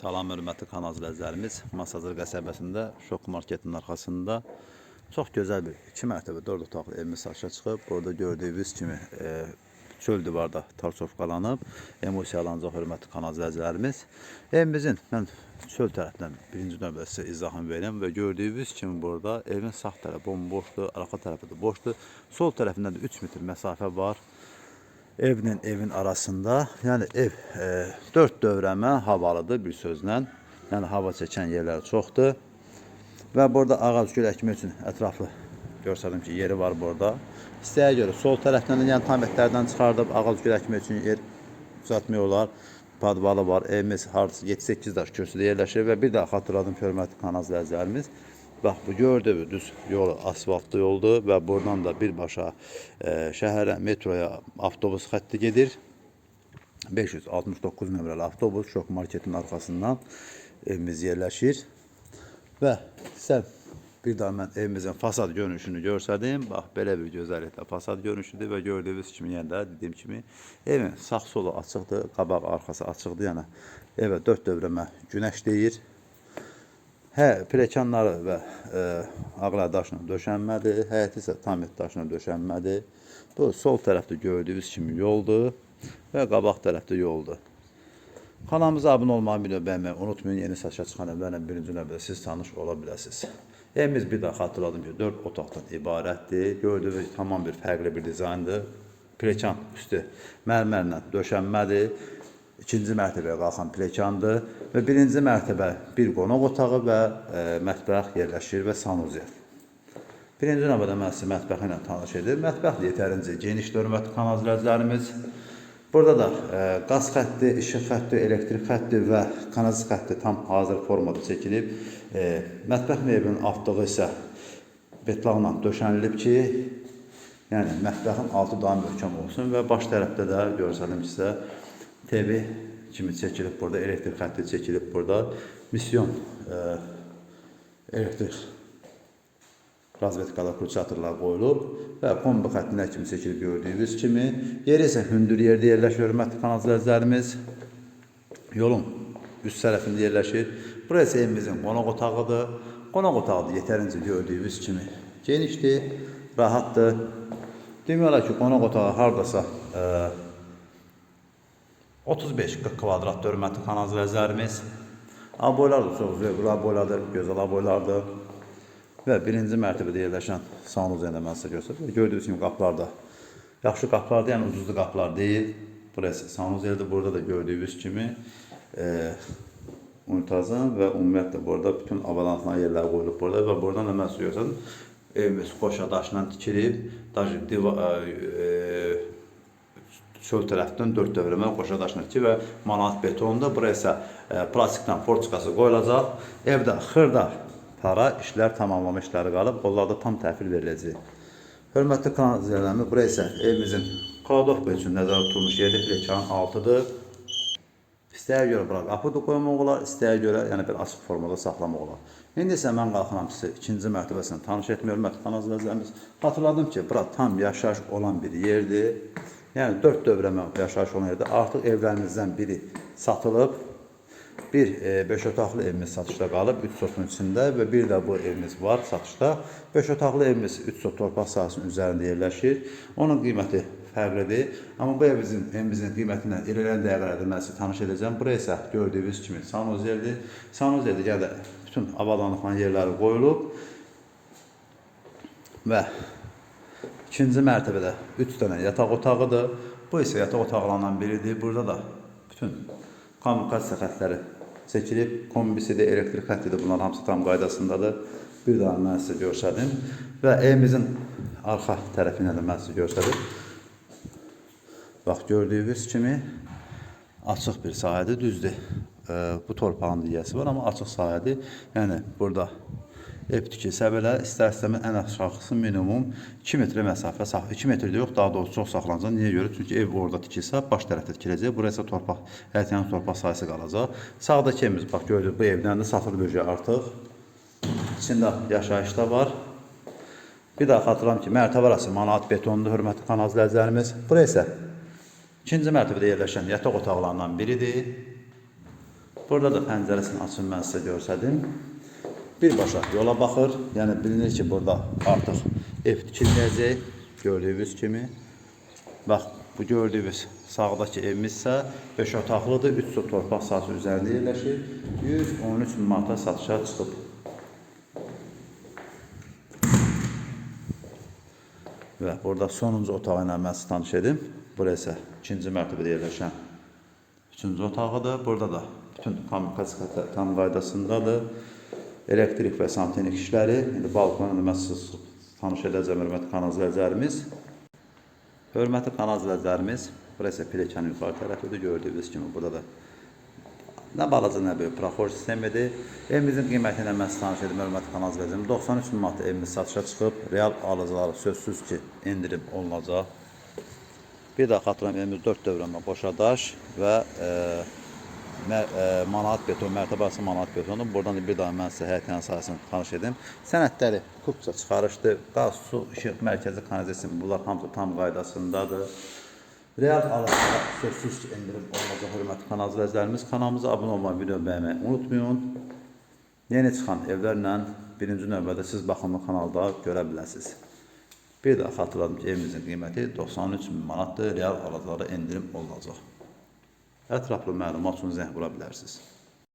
Salam hörmətli kanal izləyicilərimiz. Masazır qəsəbəsində Şok Marketin arxasında çox gözəl bir 2 mərtəbə 4 otaqlı evimiz satışa çıxıb. Burada gördüyünüz kimi e, çöl divarda tarçovqalanıb. Emosiyalanacaq hörmətli kanal izləyicilərimiz. Evimizin mən çöl tərəfindən birinci növbədə sizə izahını verim və gördüyünüz kimi burada evin sağ tərəfi bomboşdur, arxa tərəfi də boşdur. Sol tərəfindən də 3 metr məsafə var evlə evin arasında, yəni ev e, 4 dövrəmə havalıdır bir sözlə. Yəni hava çəkən yerləri çoxdur. Və burada ağac gül əkmək üçün ətraflı göstərdim ki, yeri var burada. İstəyə görə sol tərəfdən də yəni tam etlərdən çıxardıb ağac gül əkmək üçün yer düzəltmək olar. Padvalı var. Evimiz hardasa 7-8 daş kürsüdə yerləşir və bir daha xatırladım hörmətli kanal izləyicilərimiz. Bax bu gördüyünüz yolu asfaltlı yoldur və buradan da birbaşa e, şəhərə, metroya avtobus xətti gedir. 569 nömrəli avtobus Şok Marketin arxasından evimiz yerləşir. Və sən bir daha mən evimizin fasad görünüşünü görsədim. Bax belə bir gözəlliklə fasad görünüşüdür və gördüyünüz kimi yəni də dediyim kimi evin sağ solu açıqdır, qabaq arxası açıqdır. Yəni evə 4 dövrəmə günəş deyir. Hə, pilləkənləri və e, ağlar daşla döşənmədir. Həyəti isə tam et daşla döşənmədir. Bu sol tərəfdə gördüyünüz kimi yoldur və qabaq tərəfdə yoldur. Kanalımıza abunə olmağı, video unutmayın. Yeni satışa çıxan evlərlə birinci növbədə siz tanış ola biləsiniz. Evimiz bir daha xatırladım ki, 4 otaqdan ibarətdir. Gördüyünüz tamam bir fərqli bir dizayndır. Pilləkən üstü mərmərlə döşənmədir. İkinci mərtəbəyə qalxan pilləkəndir və birinci mərtəbə bir qonaq otağı və e, mətbəx yerləşir və sanuzel. Birinci növbədə mən sizə mətbəxi ilə tanış edim. Mətbəx yetərincə geniş hörmətli kanal izləyicilərimiz. Burada da e, qaz xətti, işıq xətti, elektrik xətti və kanalizasiya xətti tam hazır formada çəkilib. E, mətbəx mebelinin altlığı isə betlaqla döşənilib ki, yəni mətbəxin altı daha möhkəm olsun və baş tərəfdə də görsəlim sizə TV kimi çəkilib burada, elektrik xətti çəkilib burada. Misyon e, elektrik razvedkada kursatorlar qoyulub və kombi xəttinə kimi çəkilib gördüyünüz kimi. Yeri isə hündür yerdə yerləşir, hörmətli kanal izləyicilərimiz. Yolun üst tərəfində yerləşir. Burası evimizin qonaq otağıdır. Qonaq otağı yetərincə gördüyünüz kimi genişdir, rahatdır. Demək olar ki, qonaq otağı hardasa e, 35-40 kvadrat hörmətli kanal izləyicilərimiz. Aboylar da çox zövqlü aboylardır, gözəl aboylardır. Və birinci mərtəbədə yerləşən sanuzel də mən sizə göstərdim. Gördüyünüz kimi qapılar da yaxşı qapılardır, yəni ucuzlu qapılar deyil. Burası sanuzeldir. Burada da gördüyünüz kimi e, unitazın və ümumiyyətlə burada bütün avadanlıqlar yerləri qoyulub burada və buradan da mən sizə göstərdim. Evimiz qoşa daşla tikilib, daş diva, e, çöl tərəfdən 4 dövrəmə qoşa daşınır ki və manat betonda, bura isə e, plastikdən forçikası qoyulacaq. Evdə xırda para işlər tamamlama işləri qalıb, onlarda tam təhvil veriləcək. Hörmətli kanal izləyənlərimiz, bura isə evimizin kladovka üçün nəzərdə tutulmuş yerli pilləkənin altıdır. İstəyə görə bura qapı da qoymaq olar, istəyə görə yəni bir açıq formada saxlamaq olar. İndi isə mən qalxıram sizə ikinci mərtəbəsini tanış etmək hörmətli kanal izləyənlərimiz. Xatırladım ki, bura tam yaşayış olan bir yerdir. Yəni 4 dövrəmə yaşayış olan yerdə artıq evlərimizdən biri satılıb. Bir 5 e, otaqlı evimiz satışda qalıb 3 sotun içində və bir də bu evimiz var satışda. 5 otaqlı evimiz 3 sot torpaq sahəsinin üzərində yerləşir. Onun qiyməti fərqlidir. Amma bu evimizin, evimizin qiymətindən irəliləyən dəqiqələrdə mən sizə tanış edəcəm. Bura isə gördüyünüz kimi sanuzeldir. Sanuzeldə gələ bütün avadanlıqların yerləri qoyulub və İkinci mərtəbədə 3 dənə yataq otağıdır. Bu isə yataq otaqlarından biridir. Burada da bütün kommunikasiya xəttləri çəkilib. Kombisidir, elektrik xəttidir. Bunların hamısı tam qaydasındadır. Bir daha mən sizə göstərdim. Və evimizin arxa tərəfinə də mən sizə göstərdim. Bax, gördüyünüz kimi açıq bir sahədir, düzdür. Bu torpağın diyəsi var, amma açıq sahədir. Yəni, burada ev tikilsə belə istər-istəməz ən aşağısı minimum 2 metr məsafə saxla. 2 metr də yox, daha doğrusu çox saxlanacaq. Niyə görə? Çünki ev orada tikilsə baş tərəfdə tikiləcək. Burası torpaq, həyətyanı torpaq sahəsi qalacaq. Sağdakı evimiz bax gördük bu evdən də satılıb öcə artıq. İçində yaşayış da var. Bir daha xatırlam ki, mərtəbə arası manat betonlu hörmətli kanal izləyicilərimiz. Bura isə ikinci mərtəbədə yerləşən yataq otaqlarından biridir. Burada da pəncərəsini açın mən sizə göstərdim. Birbaşa yola baxır. Yəni bilinir ki, burada artıq ev tikilməyəcək. Gördüyünüz kimi. Bax, bu gördüyünüz sağdakı evimiz isə 5 otaqlıdır. 3 sot torpaq sahəsi üzərində yerləşir. 113 min manata satışa çıxıb. Və burada sonuncu otağı ilə mən tanış edim. Bura isə ikinci mərtəbədə yerləşən üçüncü otağıdır. Burada da bütün kommunikasiya tam qaydasındadır. Elektrik və santexnik işləri, indi balkonda mən sizə tanış edəcəm hörmətli kanal izləyicilərimiz. Hörmətli kanal izləyicilərimiz, bura isə pilləkənin yuxarı tərəfidir. Gördüyünüz kimi burada da nə balaca, nə böyük proxor sistemidir. Evimizin qiyməti ilə mən sizə tanış edim, hörmətli kanal izləyicilərim. 93 min manat evimiz satışa çıxıb. Real alıcıları sözsüz ki, endirim olunacaq. Bir daha xatırlayım, evimiz 4 dövrəmə boşa daş və e, manat beton, mərtəbəsi manat betondur. Buradan da bir daha mən sizə həyətən sahəsini tanış edim. Sənədləri hüquqca çıxarışdır. Qaz, su, işıq, mərkəzi kanalizasiya bunlar hamısı tam qaydasındadır. Real alıcılara sözsüz endirim olacaq hörmətli kanal izləyicilərimiz. Kanalımıza abunə olmayı, video bəyənməyi unutmayın. Yeni çıxan evlərlə birinci növbədə siz baxımlı kanalda görə bilərsiniz. Bir daha xatırladım ki, evimizin qiyməti 93 min manatdır. Real alıcılara endirim olunacaq. Ətraflı məlumat üçün zəng vura bilərsiniz.